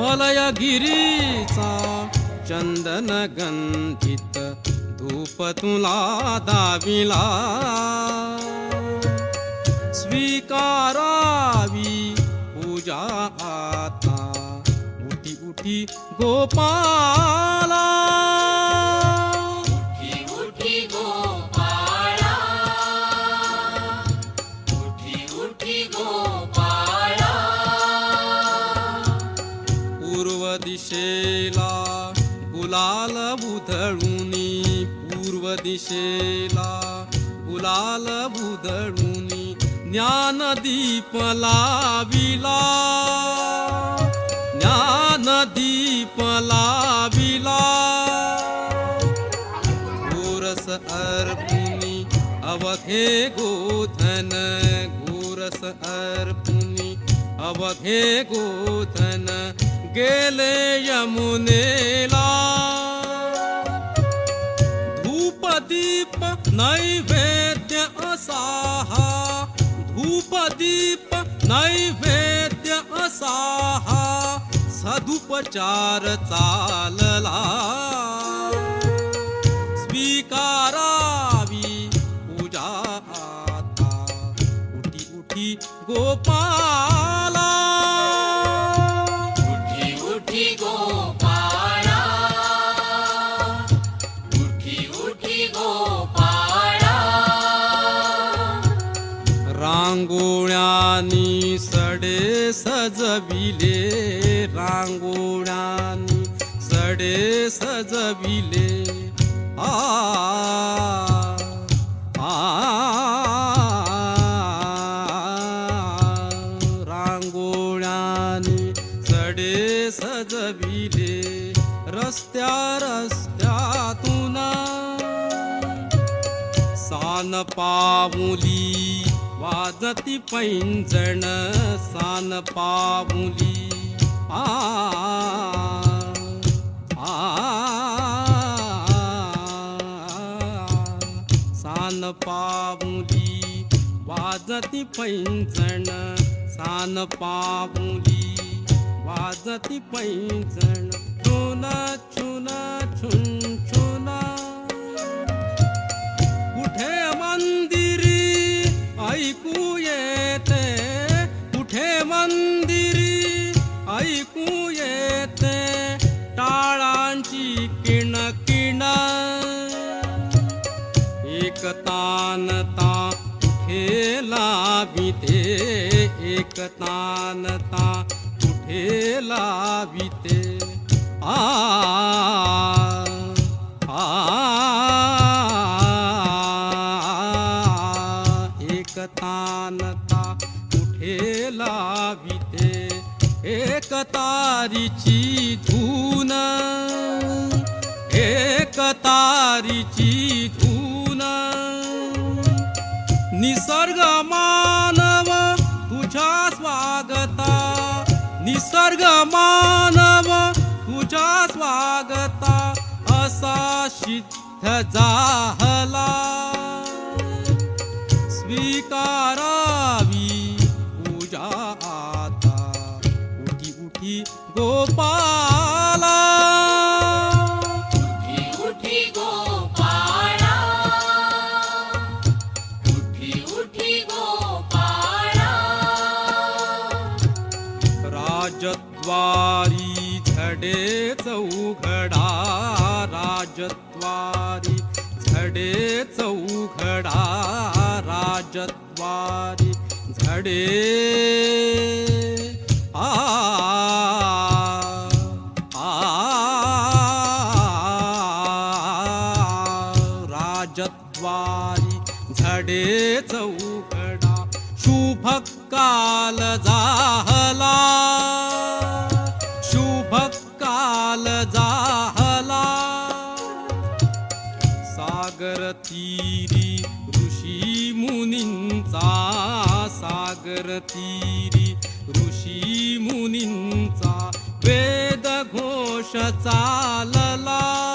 हिमालयगिरीचा चंदन गंधित धूप तुला दाविला. स्वीकारावी पूजा आता उठी उठी गोपाला गुलाल उधळुनी पूर्व दिशेला. गुलाल उधळुनी ज्ञानदीप लाविला ज्ञानदीप लाविला गोरस अर्पुनी अवघे गोधन. गोरस अर्पुनी अवघे गोधन गेले यमुनेला. धूपदीप नैवेद्य असाहा. धूपदीप नैवेद्य असाहा. सदुपचार चालला. स्वीकारावी पूजा आता. उठी उठी गोपाल रांगोळ्यानी सडे सजविले रांगोळ्यानी सडे सजविले आ आ रांगोळ्यानी सडे सजविले रस्त्या रस्त्यातून सान पामुली वाजती पैंजण सान पाऊली आ आ सान पाऊली वाजती पैंजण सान पाऊली वाजती पैंजण एक तान ता कुठे लाविते एक कुठे लाविते आ एकतानता एक तानता कुठे लाविते एक धून एक तारीची धून. निसर्ग मानव तुझ्या स्वागता. निसर्ग मानव तुझ्या स्वागता. असा सिद्ध जाहला. स्वीकारावी पूजा आता. उठी उठी गोपाल राजद्वारी झडे चौघडा राजद्वारी झडे चौघडा राजद्वारी झडे. आ आ राजद्वारी झडे चौघडा शुभ काल तीरी ऋषी मुनींचा सागर तीरी ऋषी मुनींचा वेद घोष चालला.